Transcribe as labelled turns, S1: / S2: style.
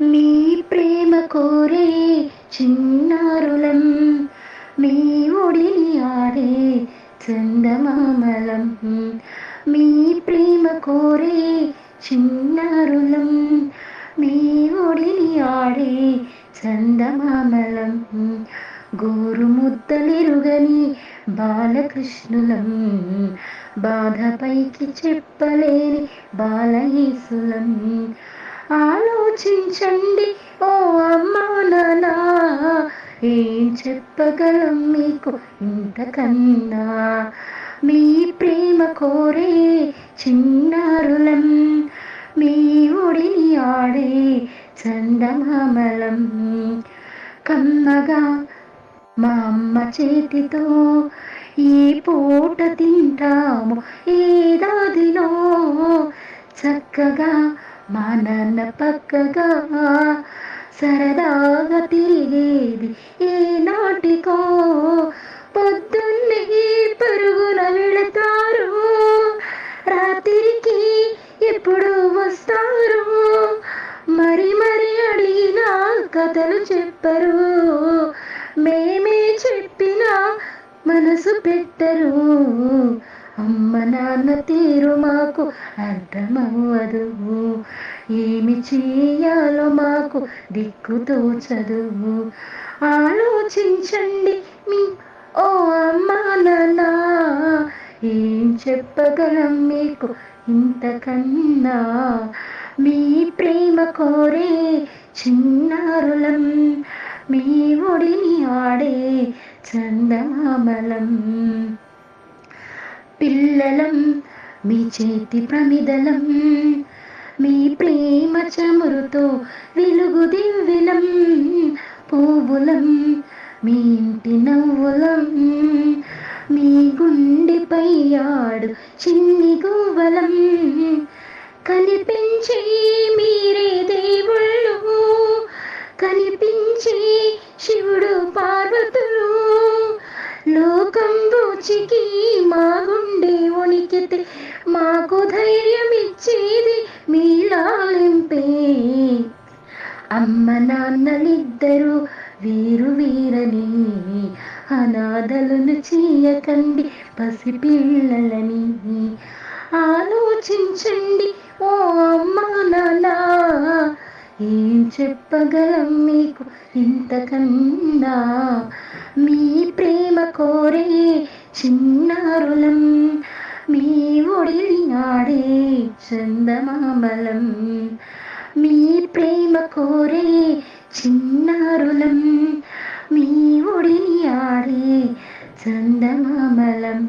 S1: మీ ప్రేమ కోరే చిన్నారులం మీ ఒడిని ఆడే చందమామలం. మీ ప్రేమ కోరే చిన్నారులం మీ ఒడిని ఆడే చందమామలం. గోరు ముద్దలిరుగని బాలకృష్ణులం బాధపైకి చెప్పలేని బాలయేసులం. ఆలోచించండి. ఓ అమ్మ నానా ఏం చెప్పగలం మీకు ఇంతకన్నా? మీ ప్రేమ కోరే చిన్నారులం మీ ఒడిని ఆడే చందమామలం. కమ్మగా మా అమ్మ చేతితో ఏ పూట తింటాము. ఏదాదినో చక్కగా మా నాన్న పక్కగా సరదాగా తిరిగేది ఏ నాటికో పొద్దున్నే పరుగున వెళతారు. రాత్రికి ఎప్పుడు వస్తారు? మరి మరి అడిగినా కథలు చెప్పరు. మేమే చెప్పిన మనసు పెట్టరు. అమ్మ నాన్న తీరు మాకు అర్థమవ్వదు. ఏమి చేయాలో మాకు దిక్కు తోచదు. ఆలోచించండి మీ ఓ అమ్మ నాన్న. ఏం చెప్పగలం మీకు ఇంతకన్నా? మీ ప్రేమ కోరే చిన్నారులం మీ ఒడిని ఆడే చందమామలం. పిల్లలం మీ చేతి ప్రమిదలం మీ ప్రేమ చమురుతో వెలుగు దివ్విలం పువ్వులం మీ ఇంటి నవ్వులం మీ గుండెపై ఆడు చిన్ని గువ్వలం. కనిపించే మీరే దేవుళ్ళు కనిపించే శివుడు పార్వతులు. లోకం దోచికి మాగుండు గుండె మాకు ధైర్యం ఇచ్చేది మీ లాలింపే అమ్మ నాన్నలిద్దరూ వీరు వీరని అనాథలను చేయకండి పసిపిల్లలని ఆలోచించండి ఓ అమ్మ నాన్న ఏం చెప్పగలం మీకు ఇంతకన్నా మీ ప్రేమ కోరే చిన్నారులం మీ ఒడిని ఆడే చందమామలం మీ ప్రేమ కోరే చిన్నారులం మీ ఒడిని ఆడే చందమామలం